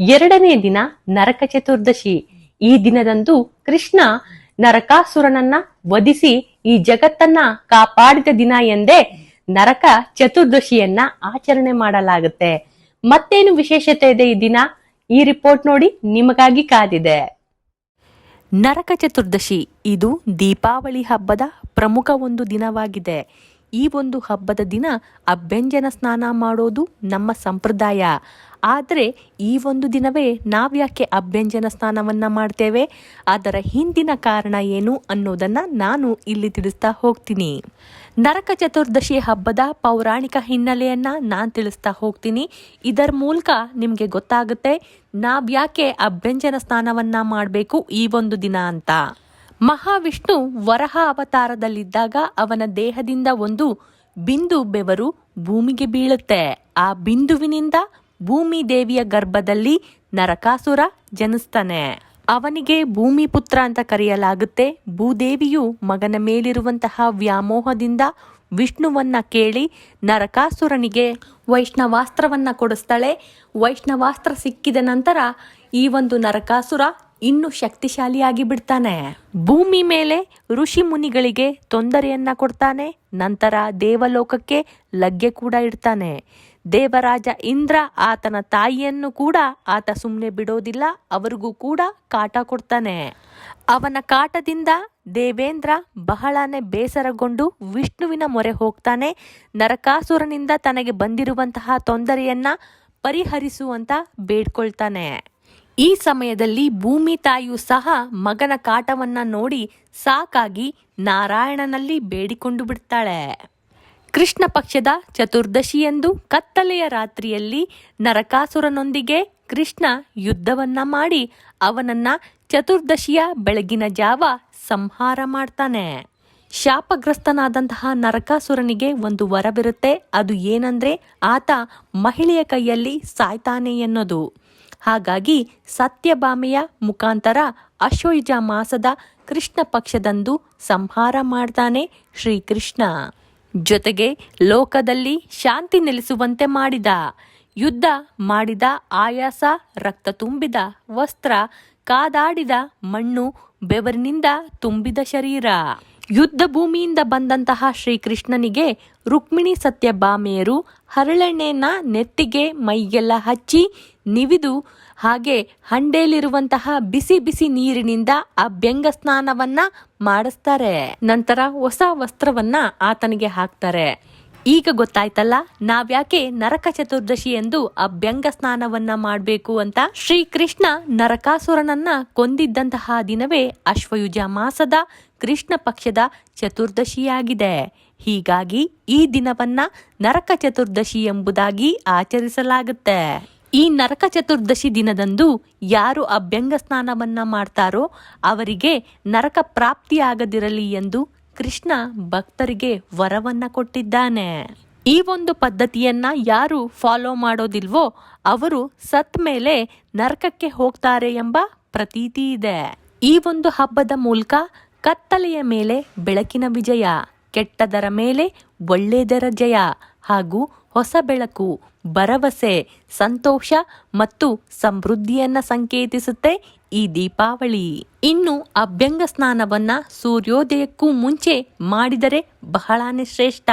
ಎರಡನೇ ದಿನ ನರಕ ಚತುರ್ದಶಿ. ಈ ದಿನದಂದು ಕೃಷ್ಣ ನರಕಾಸುರನನ್ನ ವಧಿಸಿ ಈ ಜಗತ್ತನ್ನ ಕಾಪಾಡಿದ ದಿನ ಎಂದೇ ನರಕ ಚತುರ್ದಶಿಯನ್ನ ಆಚರಣೆ ಮಾಡಲಾಗುತ್ತೆ. ಮತ್ತೇನು ವಿಶೇಷತೆ ಇದೆ ಈ ದಿನ? ಈ ರಿಪೋರ್ಟ್ ನೋಡಿ ನಿಮಗಾಗಿ ಕಾದಿದೆ. ನರಕ ಚತುರ್ದಶಿ ಇದು ದೀಪಾವಳಿ ಹಬ್ಬದ ಪ್ರಮುಖ ಒಂದು ದಿನವಾಗಿದೆ. ಈ ಒಂದು ಹಬ್ಬದ ದಿನ ಅಭ್ಯಂಜನ ಸ್ನಾನ ಮಾಡೋದು ನಮ್ಮ ಸಂಪ್ರದಾಯ. ಆದರೆ ಈ ಒಂದು ದಿನವೇ ನಾವ್ಯಾಕೆ ಅಭ್ಯಂಜನ ಸ್ನಾನವನ್ನು ಮಾಡ್ತೇವೆ? ಅದರ ಹಿಂದಿನ ಕಾರಣ ಏನು ಅನ್ನೋದನ್ನು ನಾನು ಇಲ್ಲಿ ತಿಳಿಸ್ತಾ ಹೋಗ್ತೀನಿ. ನರಕ ಚತುರ್ದಶಿ ಹಬ್ಬದ ಪೌರಾಣಿಕ ಹಿನ್ನೆಲೆಯನ್ನು ನಾನು ತಿಳಿಸ್ತಾ ಹೋಗ್ತೀನಿ. ಇದರ ಮೂಲಕ ನಿಮಗೆ ಗೊತ್ತಾಗುತ್ತೆ ನಾವ್ಯಾಕೆ ಅಭ್ಯಂಜನ ಸ್ನಾನವನ್ನು ಮಾಡಬೇಕು ಈ ಒಂದು ದಿನ ಅಂತ. ಮಹಾವಿಷ್ಣು ವರಹ ಅವತಾರದಲ್ಲಿದ್ದಾಗ ಅವನ ದೇಹದಿಂದ ಒಂದು ಬಿಂದು ಬೆವರು ಭೂಮಿಗೆ ಬೀಳುತ್ತೆ. ಆ ಬಿಂದುವಿನಿಂದ ಭೂಮಿ ದೇವಿಯ ಗರ್ಭದಲ್ಲಿ ನರಕಾಸುರ ಜನಿಸ್ತಾನೆ. ಅವನಿಗೆ ಭೂಮಿ ಪುತ್ರ ಅಂತ ಕರೆಯಲಾಗುತ್ತೆ. ಭೂದೇವಿಯು ಮಗನ ಮೇಲಿರುವಂತಹ ವ್ಯಾಮೋಹದಿಂದ ವಿಷ್ಣುವನ್ನ ಕೇಳಿ ನರಕಾಸುರನಿಗೆ ವೈಷ್ಣವಾಸ್ತ್ರವನ್ನ ಕೊಡಿಸ್ತಾಳೆ. ವೈಷ್ಣವಾಸ್ತ್ರ ಸಿಕ್ಕಿದ ನಂತರ ಈ ಒಂದು ನರಕಾಸುರ ಇನ್ನು ಶಕ್ತಿಶಾಲಿಯಾಗಿ ಬಿಡ್ತಾನೆ. ಭೂಮಿ ಮೇಲೆ ಋಷಿ ಮುನಿಗಳಿಗೆ ತೊಂದರೆಯನ್ನ ಕೊಡ್ತಾನೆ. ನಂತರ ದೇವಲೋಕಕ್ಕೆ ಲಗ್ಗೆ ಕೂಡ ಇಡ್ತಾನೆ. ದೇವರಾಜ ಇಂದ್ರ ಆತನ ತಾಯಿಯನ್ನು ಕೂಡ ಆತ ಸುಮ್ಮನೆ ಬಿಡೋದಿಲ್ಲ, ಅವರಿಗೂ ಕೂಡ ಕಾಟ ಕೊಡ್ತಾನೆ. ಅವನ ಕಾಟದಿಂದ ದೇವೇಂದ್ರ ಬಹಳನೇ ಬೇಸರಗೊಂಡು ವಿಷ್ಣುವಿನ ಮೊರೆ ಹೋಗ್ತಾನೆ. ನರಕಾಸುರನಿಂದ ತನಗೆ ಬಂದಿರುವಂತಹ ತೊಂದರೆಯನ್ನ ಪರಿಹರಿಸುವಂತ ಬೇಡ್ಕೊಳ್ತಾನೆ. ಈ ಸಮಯದಲ್ಲಿ ಭೂಮಿ ತಾಯಿಯು ಸಹ ಮಗನ ಕಾಟವನ್ನ ನೋಡಿ ಸಾಕಾಗಿ ನಾರಾಯಣನಲ್ಲಿ ಬೇಡಿಕೊಂಡು ಬಿಡ್ತಾಳೆ. ಕೃಷ್ಣ ಪಕ್ಷದ ಚತುರ್ದಶಿಯಂದು ಕತ್ತಲೆಯ ರಾತ್ರಿಯಲ್ಲಿ ನರಕಾಸುರನೊಂದಿಗೆ ಕೃಷ್ಣ ಯುದ್ಧವನ್ನ ಮಾಡಿ ಅವನನ್ನ ಚತುರ್ದಶಿಯ ಬೆಳಗಿನ ಜಾವ ಸಂಹಾರ ಮಾಡ್ತಾನೆ. ಶಾಪಗ್ರಸ್ತನಾದಂತಹ ನರಕಾಸುರನಿಗೆ ಒಂದು ವರವಿರುತ್ತೆ ಅದು ಏನಂದ್ರೆ ಆತ ಮಹಿಳೆಯ ಕೈಯಲ್ಲಿ ಸಾಯ್ತಾನೆ ಎನ್ನೋದು ಹಾಗಾಗಿ ಸತ್ಯಭಾಮೆಯ ಮುಖಾಂತರ ಅಶ್ವಯುಜ ಮಾಸದ ಕೃಷ್ಣ ಪಕ್ಷದಂದು ಸಂಹಾರ ಮಾಡ್ತಾನೆ ಶ್ರೀಕೃಷ್ಣ. ಜೊತೆಗೆ ಲೋಕದಲ್ಲಿ ಶಾಂತಿ ನೆಲೆಸುವಂತೆ ಮಾಡಿದ. ಯುದ್ಧ ಮಾಡಿದ ಆಯಾಸ, ರಕ್ತ ತುಂಬಿದ ವಸ್ತ್ರ, ಕಾದಾಡಿದ ಮಣ್ಣು, ಬೆವರಿನಿಂದ ತುಂಬಿದ ಶರೀರ. ಯುದ್ಧ ಭೂಮಿಯಿಂದ ಬಂದಂತಹ ಶ್ರೀಕೃಷ್ಣನಿಗೆ ರುಕ್ಮಿಣಿ ಸತ್ಯಭಾಮೆಯರು ಹರಳೆಣ್ಣೆಯನ್ನ ನೆತ್ತಿಗೆ ಮೈಗೆಲ್ಲ ಹಚ್ಚಿ ನಿವಿದು ಹಾಗೆ ಹಂಡೇಲಿರುವಂತಹ ಬಿಸಿ ಬಿಸಿ ನೀರಿನಿಂದ ಆ ಅಭ್ಯಂಗ ಸ್ನಾನವನ್ನ ಮಾಡಿಸ್ತಾರೆ. ನಂತರ ಹೊಸ ವಸ್ತ್ರವನ್ನ ಆತನಿಗೆ ಹಾಕ್ತಾರೆ. ಈಗ ಗೊತ್ತಾಯ್ತಲ್ಲ, ನಾವ್ಯಾಕೆ ನರಕ ಚತುರ್ದಶಿ ಎಂದು ಅಭ್ಯಂಗ ಸ್ನಾನವನ್ನ ಮಾಡಬೇಕು ಅಂತ? ಶ್ರೀಕೃಷ್ಣ ನರಕಾಸುರನನ್ನ ಕೊಂದಿದ್ದಂತಹ ದಿನವೇ ಅಶ್ವಯುಜ ಮಾಸದ ಕೃಷ್ಣ ಪಕ್ಷದ ಚತುರ್ದಶಿಯಾಗಿದೆ. ಹೀಗಾಗಿ ಈ ದಿನವನ್ನ ನರಕ ಚತುರ್ದಶಿ ಎಂಬುದಾಗಿ ಆಚರಿಸಲಾಗುತ್ತೆ. ಈ ನರಕ ಚತುರ್ದಶಿ ದಿನದಂದು ಯಾರು ಅಭ್ಯಂಗ ಸ್ನಾನವನ್ನ ಮಾಡ್ತಾರೋ ಅವರಿಗೆ ನರಕ ಪ್ರಾಪ್ತಿಯಾಗದಿರಲಿ ಎಂದು ಕೃಷ್ಣ ಭಕ್ತರಿಗೆ ವರವನ್ನ ಕೊಟ್ಟಿದ್ದಾನೆ. ಈ ಒಂದು ಪದ್ಧತಿಯನ್ನ ಯಾರು ಫಾಲೋ ಮಾಡೋದಿಲ್ವೋ ಅವರು ಸತ್ ಮೇಲೆ ನರಕಕ್ಕೆ ಹೋಗ್ತಾರೆ ಎಂಬ ಪ್ರತೀತಿ ಇದೆ. ಈ ಒಂದು ಹಬ್ಬದ ಮೂಲಕ ಕತ್ತಲೆಯ ಮೇಲೆ ಬೆಳಕಿನ ವಿಜಯ, ಕೆಟ್ಟದರ ಮೇಲೆ ಒಳ್ಳೆಯದರ ಜಯ ಹಾಗೂ ಹೊಸ ಬೆಳಕು, ಭರವಸೆ, ಸಂತೋಷ ಮತ್ತು ಸಮೃದ್ಧಿಯನ್ನ ಸಂಕೇತಿಸುತ್ತೆ ಈ ದೀಪಾವಳಿ. ಇನ್ನು ಅಭ್ಯಂಗ ಸ್ನಾನವನ್ನ ಸೂರ್ಯೋದಯಕ್ಕೂ ಮುಂಚೆ ಮಾಡಿದರೆ ಬಹಳಾನೇ ಶ್ರೇಷ್ಠ.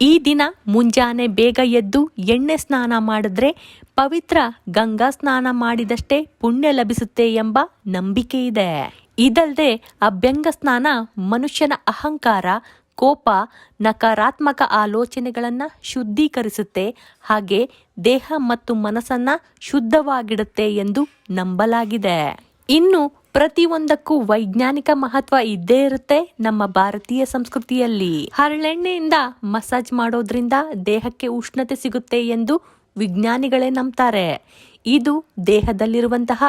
ಈ ದಿನ ಮುಂಜಾನೆ ಬೇಗ ಎದ್ದು ಎಣ್ಣೆ ಸ್ನಾನ ಮಾಡಿದ್ರೆ ಪವಿತ್ರ ಗಂಗಾ ಸ್ನಾನ ಮಾಡಿದಷ್ಟೇ ಪುಣ್ಯ ಲಭಿಸುತ್ತೆ ಎಂಬ ನಂಬಿಕೆ ಇದೆ. ಇದಲ್ಲದೆ ಅಭ್ಯಂಗ ಸ್ನಾನ ಮನುಷ್ಯನ ಅಹಂಕಾರ ಕೋಪ ನಕಾರಾತ್ಮಕ ಆಲೋಚನೆಗಳನ್ನು ಶುದ್ಧೀಕರಿಸುತ್ತೆ, ಹಾಗೆ ದೇಹ ಮತ್ತು ಮನಸ್ಸನ್ನ ಶುದ್ಧವಾಗಿಡುತ್ತೆ ಎಂದು ನಂಬಲಾಗಿದೆ. ಇನ್ನು ಪ್ರತಿಯೊಂದಕ್ಕೂ ವೈಜ್ಞಾನಿಕ ಮಹತ್ವ ಇದ್ದೇ ಇರುತ್ತೆ ನಮ್ಮ ಭಾರತೀಯ ಸಂಸ್ಕೃತಿಯಲ್ಲಿ. ಹರಳೆಣ್ಣೆಯಿಂದ ಮಸಾಜ್ ಮಾಡೋದ್ರಿಂದ ದೇಹಕ್ಕೆ ಉಷ್ಣತೆ ಸಿಗುತ್ತೆ ಎಂದು ವಿಜ್ಞಾನಿಗಳೇ ನಂಬ್ತಾರೆ. ಇದು ದೇಹದಲ್ಲಿರುವಂತಹ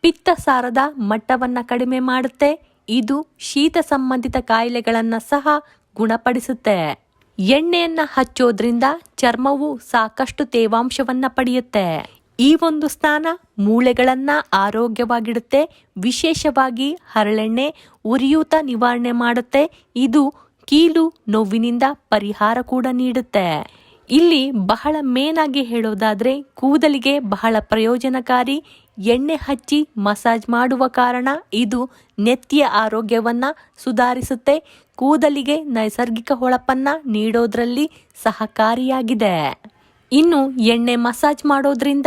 ಪಿತ್ತಸಾರದ ಮಟ್ಟವನ್ನ ಕಡಿಮೆ ಮಾಡುತ್ತೆ. ಇದು ಶೀತ ಸಂಬಂಧಿತ ಕಾಯಿಲೆಗಳನ್ನ ಸಹ ಗುಣಪಡಿಸುತ್ತೆ. ಎಣ್ಣೆಯನ್ನ ಹಚ್ಚೋದ್ರಿಂದ ಚರ್ಮವು ಸಾಕಷ್ಟು ತೇವಾಂಶವನ್ನ ಪಡೆಯುತ್ತೆ. ಈ ಒಂದು ಸ್ನಾನ ಮೂಳೆಗಳನ್ನ ಆರೋಗ್ಯವಾಗಿಡುತ್ತೆ. ವಿಶೇಷವಾಗಿ ಹರಳೆಣ್ಣೆ ಉರಿಯೂತ ನಿವಾರಣೆ ಮಾಡುತ್ತೆ. ಇದು ಕೀಲು ನೋವಿನಿಂದ ಪರಿಹಾರ ಕೂಡ ನೀಡುತ್ತೆ. ಇಲ್ಲಿ ಬಹಳ ಮೇನಾಗಿ ಹೇಳೋದಾದರೆ ಕೂದಲಿಗೆ ಬಹಳ ಪ್ರಯೋಜನಕಾರಿ, ಎಣ್ಣೆ ಹಚ್ಚಿ ಮಸಾಜ್ ಮಾಡುವ ಕಾರಣ ಇದು ನೆತ್ತಿಯ ಆರೋಗ್ಯವನ್ನ ಸುಧಾರಿಸುತ್ತೆ, ಕೂದಲಿಗೆ ನೈಸರ್ಗಿಕ ಹೊಳಪನ್ನ ನೀಡೋದ್ರಲ್ಲಿ ಸಹಕಾರಿಯಾಗಿದೆ. ಇನ್ನು ಎಣ್ಣೆ ಮಸಾಜ್ ಮಾಡೋದ್ರಿಂದ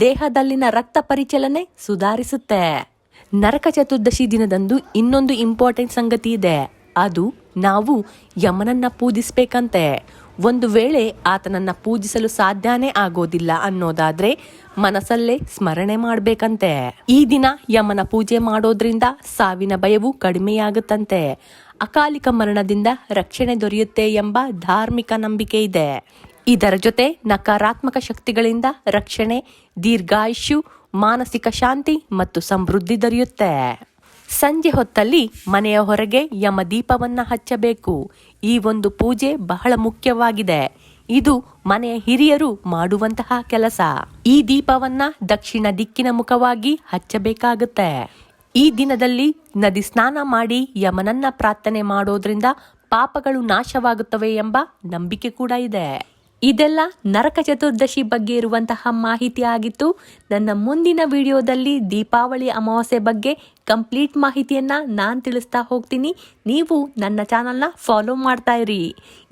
ದೇಹದಲ್ಲಿನ ರಕ್ತ ಪರಿಚಲನೆ ಸುಧಾರಿಸುತ್ತೆ. ನರಕ ಚತುರ್ದಶಿ ದಿನದಂದು ಇನ್ನೊಂದು ಇಂಪಾರ್ಟೆಂಟ್ ಸಂಗತಿ ಇದೆ. ಅದು ನಾವು ಯಮನನ್ನ ಪೂಜಿಸ್ಬೇಕಂತೆ. ಒಂದು ವೇಳೆ ಆತನನ್ನ ಪೂಜಿಸಲು ಸಾಧ್ಯನೇ ಆಗೋದಿಲ್ಲ ಅನ್ನೋದಾದ್ರೆ ಮನಸ್ಸಲ್ಲೇ ಸ್ಮರಣೆ ಮಾಡ್ಬೇಕಂತೆ. ಈ ದಿನ ಯಮನ ಪೂಜೆ ಮಾಡೋದ್ರಿಂದ ಸಾವಿನ ಭಯವು ಕಡಿಮೆಯಾಗುತ್ತಂತೆ. ಅಕಾಲಿಕ ಮರಣದಿಂದ ರಕ್ಷಣೆ ದೊರೆಯುತ್ತೆ ಎಂಬ ಧಾರ್ಮಿಕ ನಂಬಿಕೆ ಇದೆ. ಇದರ ಜೊತೆ ನಕಾರಾತ್ಮಕ ಶಕ್ತಿಗಳಿಂದ ರಕ್ಷಣೆ, ದೀರ್ಘಾಯುಷ್ಯು, ಮಾನಸಿಕ ಶಾಂತಿ ಮತ್ತು ಸಮೃದ್ಧಿ ದೊರೆಯುತ್ತೆ. ಸಂಜೆ ಹೊತ್ತಲ್ಲಿ ಮನೆಯ ಹೊರಗೆ ಯಮ ದೀಪವನ್ನು ಹಚ್ಚಬೇಕು. ಈ ಒಂದು ಪೂಜೆ ಬಹಳ ಮುಖ್ಯವಾಗಿದೆ. ಇದು ಮನೆಯ ಹಿರಿಯರು ಮಾಡುವಂತಹ ಕೆಲಸ. ಈ ದೀಪವನ್ನ ದಕ್ಷಿಣ ದಿಕ್ಕಿನ ಮುಖವಾಗಿ ಹಚ್ಚಬೇಕಾಗುತ್ತೆ. ಈ ದಿನದಲ್ಲಿ ನದಿ ಸ್ನಾನ ಮಾಡಿ ಯಮನನ್ನ ಪ್ರಾರ್ಥನೆ ಮಾಡೋದ್ರಿಂದ ಪಾಪಗಳು ನಾಶವಾಗುತ್ತವೆ ಎಂಬ ನಂಬಿಕೆ ಕೂಡ ಇದೆ. ಇದೆಲ್ಲ ನರಕ ಚತುರ್ದಶಿ ಬಗ್ಗೆ ಇರುವಂತಹ ಮಾಹಿತಿ ಆಗಿತ್ತು. ನನ್ನ ಮುಂದಿನ ವಿಡಿಯೋದಲ್ಲಿ ದೀಪಾವಳಿ ಅಮಾವಾಸ್ಯೆ ಬಗ್ಗೆ ಕಂಪ್ಲೀಟ್ ಮಾಹಿತಿಯನ್ನ ನಾನು ತಿಳಿಸ್ತಾ ಹೋಗ್ತೀನಿ. ನೀವು ನನ್ನ ಚಾನಲ್ನ ಫಾಲೋ ಮಾಡ್ತಾ ಇರಿ.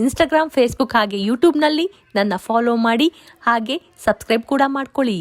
ಇನ್ಸ್ಟಾಗ್ರಾಮ್, ಫೇಸ್ಬುಕ್ ಹಾಗೆ ಯೂಟ್ಯೂಬ್ನಲ್ಲಿ ನನ್ನ ಫಾಲೋ ಮಾಡಿ, ಹಾಗೆ ಸಬ್ಸ್ಕ್ರೈಬ್ ಕೂಡ ಮಾಡ್ಕೊಳ್ಳಿ.